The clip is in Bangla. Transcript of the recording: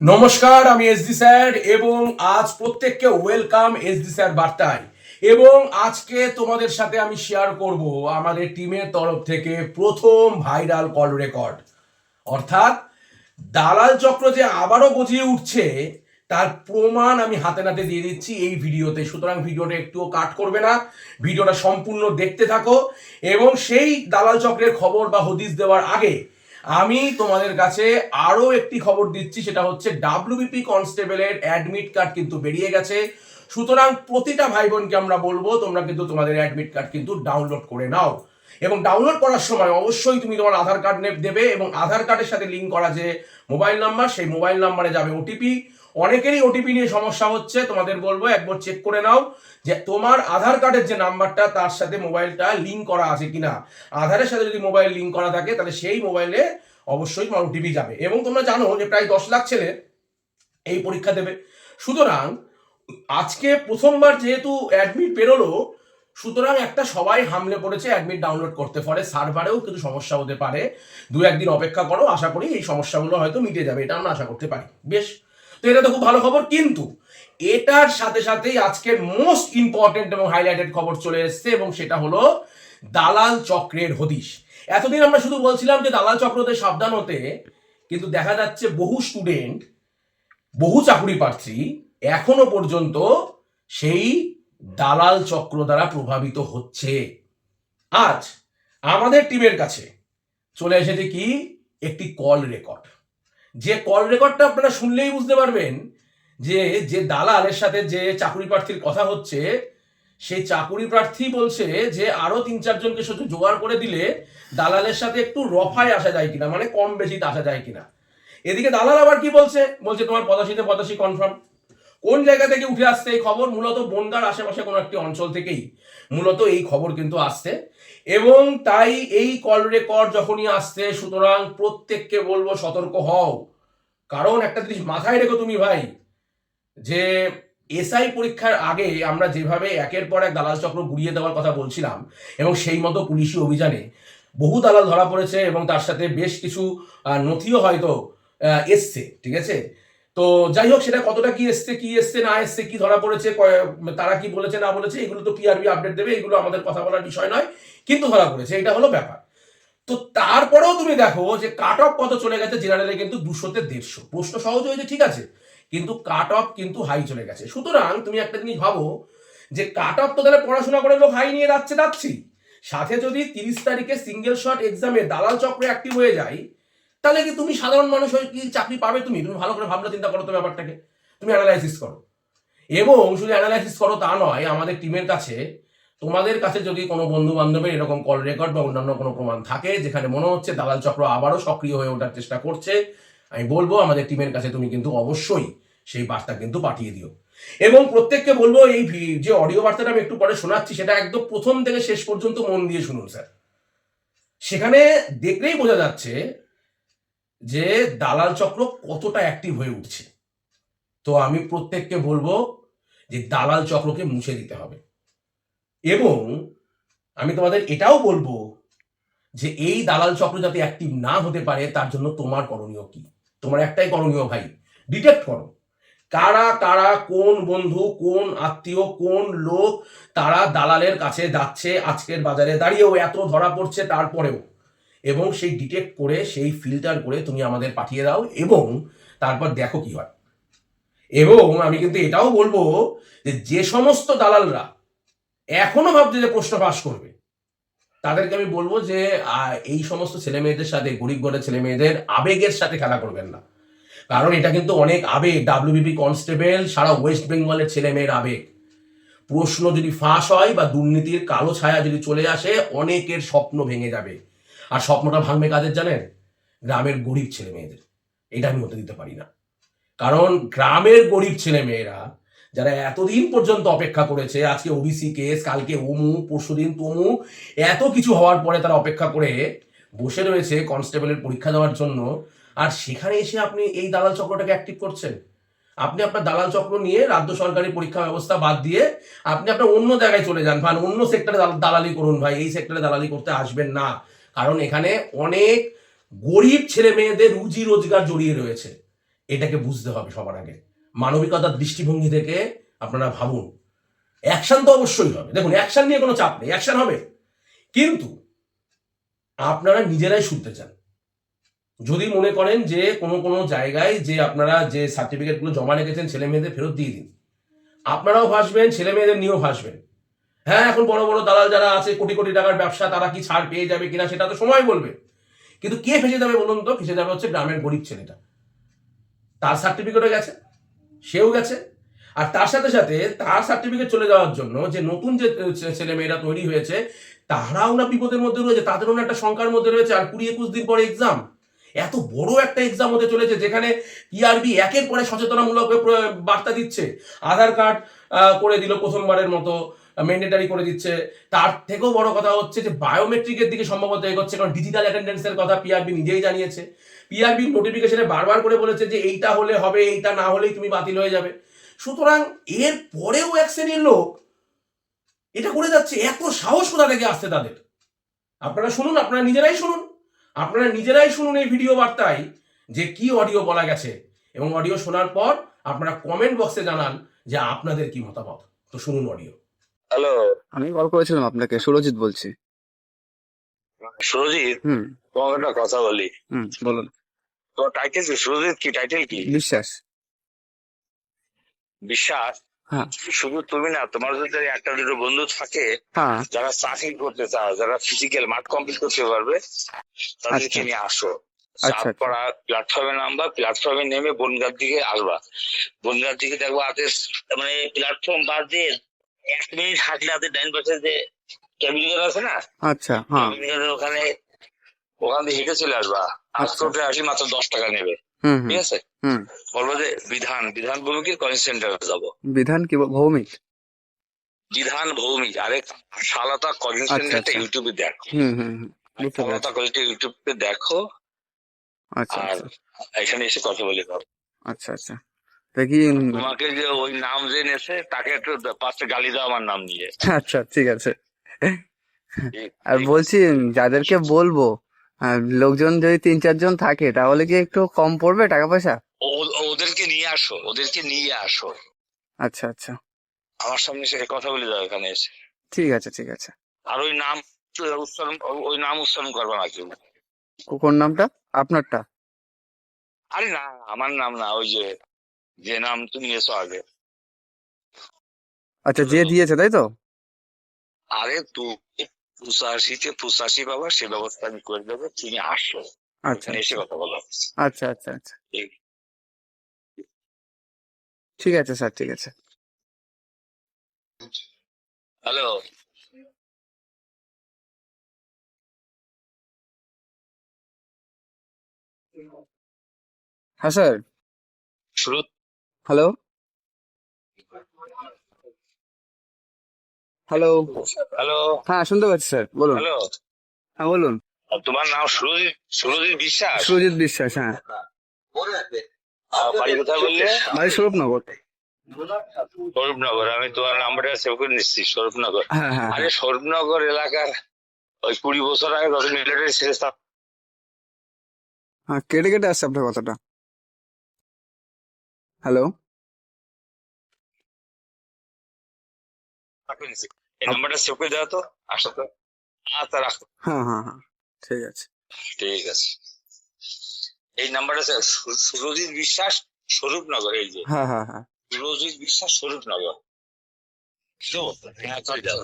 নমস্কার, আমি এস ডি স্যার এবং আজ প্রত্যেককে ওয়েলকাম এস ডি স্যার বার্তায়। এবং আজকে তোমাদের সাথে আমি শেয়ার করব আমাদের টিমের তরফ থেকে প্রথম ভাইরাল কল রেকর্ড অর্থাৎ দালাল চক্র যে আবারও গজিয়ে উঠছে, তার প্রমাণ আমি হাতে নাতে দিয়ে দিচ্ছি এই ভিডিওতে। সুতরাং ভিডিওটা একটুও কাট করবে না, ভিডিওটা সম্পূর্ণ দেখতে থাকো। এবং সেই দালাল চক্রের খবর বা হদিস দেওয়ার আগে আমি তোমাদের কাছে আরও একটি খবর দিচ্ছি, সেটা হচ্ছে ডাব্লিউবিপি কনস্টেবলের অ্যাডমিট কার্ড কিন্তু বেরিয়ে গেছে। সুতরাং প্রতিটা ভাই বোনকে আমরা বলব, তোমরা কিন্তু তোমাদের অ্যাডমিট কার্ড কিন্তু ডাউনলোড করে নাও। এবং ডাউনলোড করার সময় অবশ্যই তুমি তোমার আধার কার্ড দেবে এবং আধার কার্ডের সাথে লিঙ্ক করা যে মোবাইল নাম্বার সেই মোবাইল নাম্বারে যাবে ওটিপি অনেকেরই ওটিপি নিয়ে সমস্যা হচ্ছে, তোমাদের বলব, একবার চেক করে নাও যে তোমার আধার কার্ডের যে নাম্বারটা, তার সাথে মোবাইলটা লিঙ্ক করা আছে কিনা। আধারের সাথে যদি মোবাইল লিঙ্ক করা থাকে, তাহলে সেই মোবাইলে অবশ্যই তোমার ওটিপি যাবে। এবং তোমরা জানো যে প্রায় দশ লাখ ছেলে এই পরীক্ষা দেবে। সুতরাং আজকে প্রথমবার যেহেতু অ্যাডমিট পেরোলো, সুতরাং একটা সবাই হামলে পড়েছে অ্যাডমিট ডাউনলোড করতে। পারে সার্ভারেও কিন্তু সমস্যা হতে পারে। দু একদিন অপেক্ষা করো, আশা করি এই সমস্যাগুলো হয়তো মিটে যাবে, এটা আমরা আশা করতে পারি। বেশ তো এটা তো খুব ভালো খবর, কিন্তু এটার সাথে সাথেই আজকের মোস্ট ইম্পর্টেন্ট এবং হাইলাইটেড খবর চলে এসছে এবং সেটা হলো দালাল চক্রের হদিশ। এতদিন আমরা শুধু বলছিলাম যে দালাল চক্রতে সাবধান হতে, কিন্তু দেখা যাচ্ছে বহু স্টুডেন্ট বহু চাকুরি প্রার্থী এখনও পর্যন্ত সেই দালাল চক্র দ্বারা প্রভাবিত হচ্ছে। আজ আমাদের টিমের কাছে চলে এসেছে কি? একটি কল রেকর্ড যে কল রেকর্ডটা আপনারা শুনলেই বুঝতে পারবেন যে যে দালালের সাথে যে চাকুরি প্রার্থীর কথা হচ্ছে সেই চাকুরি প্রার্থী বলছে যে, আরও তিন চারজনকে শুধু জোগাড় করে দিলে দালালের সাথে একটু রফায় আসা যায় কিনা মানে কম বেশিতে আসা যায় কিনা। এদিকে দালাল আবার কি বলছে? বলছে, তোমার পদাশিতে পদাশি কনফার্ম কোন জায়গা থেকে উঠে আসছে এই খবর? মূলত বনগার আশেপাশে কোনো একটি অঞ্চল থেকেই। মূলত এই খবর কিন্তু আসছে। এবং তাই এই কল রেকর্ড যখনই আসছে, সুতরাং প্রত্যেককে বলব সতর্ক হও। কারণ একটা জিনিস মাথায় রেখো তুমি ভাই, যে এসআই পরীক্ষার আগে আমরা যেভাবে একের পর এক দালাল চক্র গুড়িয়ে দেওয়ার কথা বলছিলাম, এবং সেই মতো পুলিশি অভিযানে বহু দালাল ধরা পড়েছে এবং তার সাথে বেশ কিছু নথিও হয়তো এসছে, ঠিক আছে? তো যাই হোক সেটা কতটা কি এসছে কি এসছে, না এসছে, কি ধরা পড়েছে তারা কি বলেছে, না বলেছে, এগুলো তো পিআরবি আপডেট দেবে, এগুলো আমাদের কথা বলার বিষয় নয়, কিন্তু ধরা পড়েছে, এটা হলো ব্যাপার। তো তারপরেও তুমি দেখো যে কাট অফ কত চলে গেছে জেনারেলে কিন্তু দুশোতে দেড়শো। প্রশ্ন সহজ হয়েছে ঠিক আছে? কিন্তু কাট অফ কিন্তু হাই চলে গেছে। সুতরাং তুমি একটা জিনিস ভাবো যে কাট অফ তো তাহলে পড়াশোনা করে লোক হাই নিয়ে যাচ্ছে যাচ্ছি সাথে যদি তিরিশ তারিখে সিঙ্গেল শট এক্সামে দালাল চক্র অ্যাক্টিভ হয়ে যায় তাহলে কি তুমি সাধারণ মানুষ হয়ে কি চাকরি পাবে তুমি? তুমি ভালো করে ভাবনা চিন্তা করো তো ব্যাপারটাকে। তুমি অ্যানালাইসিস করো। এবং শুধু অ্যানালাইসিস করো তা নয়, আমাদের টিমের কাছে, তোমাদের কাছে যদি কোনো বন্ধু বান্ধবের এরকম কল রেকর্ড বা অন্যান্য কোনো প্রমাণ থাকে, যেখানে মনে হচ্ছে দালাল চক্র আবারও সক্রিয় হয়ে ওঠার চেষ্টা করছে, আমি বলব আমাদের টিমের কাছে তুমি কিন্তু অবশ্যই সেই বার্তা কিন্তু পাঠিয়ে দিও। এবং প্রত্যেককে বলব এই যে অডিও বার্তাটা আমি একটু পরে শোনাচ্ছি, সেটা একদম প্রথম থেকে শেষ পর্যন্ত মন দিয়ে শুনুন, স্যার। সেখানে দেখলেই বোঝা যাচ্ছে যে দালাল চক্র কতটা অ্যাক্টিভ হয়ে উঠছে। তো আমি প্রত্যেককে বলব যে দালাল চক্রকে মুছে দিতে হবে। এবং আমি তোমাদের এটাও বলব যে এই দালাল চক্র যাতে অ্যাক্টিভ না হতে পারে, তার জন্য তোমার করণীয় কি? তোমার একটাই করণীয় ভাই ডিটেক্ট করো। কারা কারা, কোন বন্ধু, কোন আত্মীয়, কোন লোক তারা দালালের কাছে যাচ্ছে, আজকের বাজারে দাঁড়িয়েও এত ধরা পড়ছে, তারপরেও। এবং সেই ডিটেক্ট করে, সেই ফিল্টার করে তুমি আমাদের পাঠিয়ে দাও এবং তারপর দেখো কি হয়। এবং আমি কিন্তু এটাও বলব যে যে সমস্ত দালালরা এখনও ভাবছে যে প্রশ্ন পাস করবে, তাদেরকে আমি বলব যে এই সমস্ত ছেলে মেয়েদের সাথে, গরিব ঘরের ছেলে মেয়েদের আবেগের সাথে খেলা করবেন না। কারণ এটা কিন্তু অনেক আবেগ ডাব্লিউবিপি কনস্টেবল সারা ওয়েস্ট বেঙ্গলের ছেলে মেয়ের আবেগ। প্রশ্ন যদি ফাঁস হয় বা দুর্নীতির কালো ছায়া যদি চলে আসে, অনেকের স্বপ্ন ভেঙে যাবে। আর স্বপ্নটা ভাঙবে কাদের জানেন? গ্রামের গরিব ছেলে মেয়েদের। এটা আমি হতে দিতে পারি না। কারণ গ্রামের গরিব ছেলে মেয়েরা, যারা এতদিন পর্যন্ত অপেক্ষা করেছে, আজকে ওবিসি কেস, কালকে অমু পরশুদিন তমু, এত কিছু হওয়ার পরে তারা অপেক্ষা করে বসে রয়েছে কনস্টেবলের পরীক্ষা দেওয়ার জন্য। আর সেখানে এসে আপনি এই দালাল চক্রটাকে অ্যাক্টিভ করছেন। আপনি আপনার দালাল চক্র নিয়ে রাজ্য সরকারি পরীক্ষা ব্যবস্থা বাদ দিয়ে আপনি আপনার অন্য জায়গায় চলে যান। ভাই অন্য সেক্টরে দালালি করুন ভাই। এই সেক্টরে দালালি করতে আসবেন না। কারণ এখানে অনেক গরিব ছেলে মেয়েদের রুজি রোজগার জড়িয়ে রয়েছে। এটাকে বুঝতে হবে সবার আগে। মানবিকতার দৃষ্টিভঙ্গি থেকে আপনারা ভাবুন। অ্যাকশন তো অবশ্যই হবে। দেখুন অ্যাকশান নিয়ে কোনো চাপ নেই। অ্যাকশান হবে। কিন্তু আপনারা নিজেরাই শুনতে চান। যদি মনে করেন যে কোনো কোনো জায়গায় যে আপনারা যে সার্টিফিকেটগুলো জমা রেখেছেন ছেলে মেয়েদের ফেরত দিয়ে দিন। আপনারাও ভাসবেন, ছেলে মেয়েদের নিয়েও ভাসবেন। হ্যাঁ এখন বড় বড় দালাল যারা আছে, কোটি কোটি টাকার ব্যবসা, তারা কি ছাড় পেয়ে যাবে কিনা সেটা তো সময় বলবে। কিন্তু কে ফেসে যাবে বলুন তো? ফেসে যাবে হচ্ছে গ্রামের গরিব ছেলেটা। তার সার্টিফিকেটও গেছে, সেও গেছে। আর তার সাথে সাথে তার সার্টিফিকেট চলে যাওয়ার জন্য যে নতুন যে ছেলে মেয়েরা তৈরি হয়েছে, তারাও না বিপদের মধ্যে রয়েছে, তাদেরও না একটা শঙ্কার মধ্যে রয়েছে। আর কুড়ি একুশ দিন পরে এক্সাম এত বড় একটা এক্সাম হতে চলেছে, যেখানে টিআরবি একের পরে সচেতনামূলক বার্তা দিচ্ছে। আধার কার্ড করে দিল প্রথমবারের মতো। ম্যান্ডেটারি করে দিচ্ছে। তার থেকেও বড় কথা হচ্ছে যে বায়োমেট্রিকের দিকে সম্ভবত এগোচ্ছে, কারণ ডিজিটাল অ্যাটেন্ডেন্সের কথা পিআরবি নিজেই জানিয়েছে। পিআরবি নোটিফিকেশনে বারবার করে বলেছে যে এইটা হলে হবে, এইটা না হলেই তুমি বাতিল হয়ে যাবে। সুতরাং এর পরেও এক শ্রেণির লোক এটা করে যাচ্ছে, এত সাহস কোথা থেকে আসছে তাদের? আপনারা শুনুন, আপনারা নিজেরাই শুনুন। আপনারা নিজেরাই শুনুন এই ভিডিও বার্তায় যে কি অডিও বলা গেছে। এবং অডিও শোনার পর আপনারা কমেন্ট বক্সে জানান যে আপনাদের কি মতামত। তো শুনুন অডিও হ্যালো আমি কল করেছিলাম আপনাকে সুরজিৎ বলছি। সুরজিৎ? হুম। তোমাকে একটা কথা বলি। হুম বলুন। তোমার টাইটেল কি? সুরজিৎ কি? টাইটেল কি? বিশ্বাস। বিশ্বাস? হ্যাঁ। শুধু তুমি না তোমার যদি একটা দুটো বন্ধু থাকে হ্যাঁ। যারা চাকরি করতে চাও যারা ফিজিক্যাল মাঠ কমপ্লিট করতে পারবে তাদেরকে আচ্ছা। নিয়ে আসো। আচ্ছা, সাপ প্ল্যাটফর্মে নামবা প্ল্যাটফর্মে নেমে বনগার দিকে আসবা। বনগার দিকে দেখব হাতে মানে প্ল্যাটফর্ম বাদ দিয়ে এক মিনিট হাঁটলে হাতে ডাইন পাশে যে আছে না আচ্ছা হ্যাঁ। ওখানে ওখান দিয়ে হেঁটে চলে আসবা। আচ্ছা। আজকে আসি মাত্র দশ টাকা নেবে। ঠিক আছে? বলব যে বিধান বিধান ভৌমিকের কলেজ সেন্টারে যাব? বিধান কি ভৌমিক? বিধান ভৌমিক। আরেক শালতা কলেজ আচ্ছা, সেন্টারটা আচ্ছা। ইউটিউবে দেখো। হুম হুম হুম। শালতা কলেজটা ইউটিউবে দেখো। আচ্ছা আর আচ্ছা। এখানে এসে কথা বলে দাও। আচ্ছা আচ্ছা। তোমাকে যে ওই নাম যে নেছে তাকে একটু পাঁচটা গালি দাও আমার নাম নিয়ে। আচ্ছা ঠিক আছে। আর বলছি যাদেরকে বলব লোকজন যদি তিন চারজন থাকে তাহলে কি একটু কম পড়বে টাকা পয়সা? ওদেরকে নিয়ে আসো ওদেরকে নিয়ে আসো। আচ্ছা আচ্ছা। আমার সামনে এসে কথা বলে দাও এখানে এসে। ঠিক আছে ঠিক আছে। আর ওই নাম উচ্চারণ ওই নাম উচ্চারণ করবে না কেউ। কোন নামটা? আপনারটা? আরে না আমার নাম না ওই যে যে নাম তুমি এসো আগে। আচ্ছা যে দিয়েছে তাই তো? আরে তু পুষাশিতে পুষাশি বাবা সে ব্যবস্থা আমি করে দেবো তুমি আসো। আচ্ছা এসে কথা বলো। আচ্ছা আচ্ছা আচ্ছা। ঠিক। ঠিক আছে স্যার ঠিক আছে। হ্যালো। হ্যাঁ স্যার। শুরু হ্যালো হ্যালো হ্যালো হ্যাঁ শুনতে পাচ্ছি স্যার বলুন। হ্যালো হ্যাঁ বলুন। তোমার নাম সুরজিৎ সুরজিৎ বিশ্বাস? সুরজিৎ বিশ্বাস হ্যাঁ। বাড়ি কোথায় বললে? বাড়ি স্বরূপনগর। স্বরূপনগর আমি তোমার নাম্বারটা সেভ করে নিচ্ছি স্বরূপনগর। হ্যাঁ হ্যাঁ আরে স্বরূপনগর এলাকার ওই কুড়ি বছর আগে যত মিলিটারি শেষ হ্যাঁ কেটে কেটে আসছে আপনার কথাটা। হ্যালো এই নাম্বারটা সেভ করে দাও তো? আসো তো। আচ্ছা রাখো। হ্যাঁ হ্যাঁ হ্যাঁ ঠিক আছে। ঠিক আছে। এই নাম্বারটা সুরজিৎ বিশ্বাস স্বরূপনগর এই যে। হ্যাঁ হ্যাঁ হ্যাঁ। সুরজিৎ বিশ্বাস স্বরূপনগর। হ্যাঁ দাও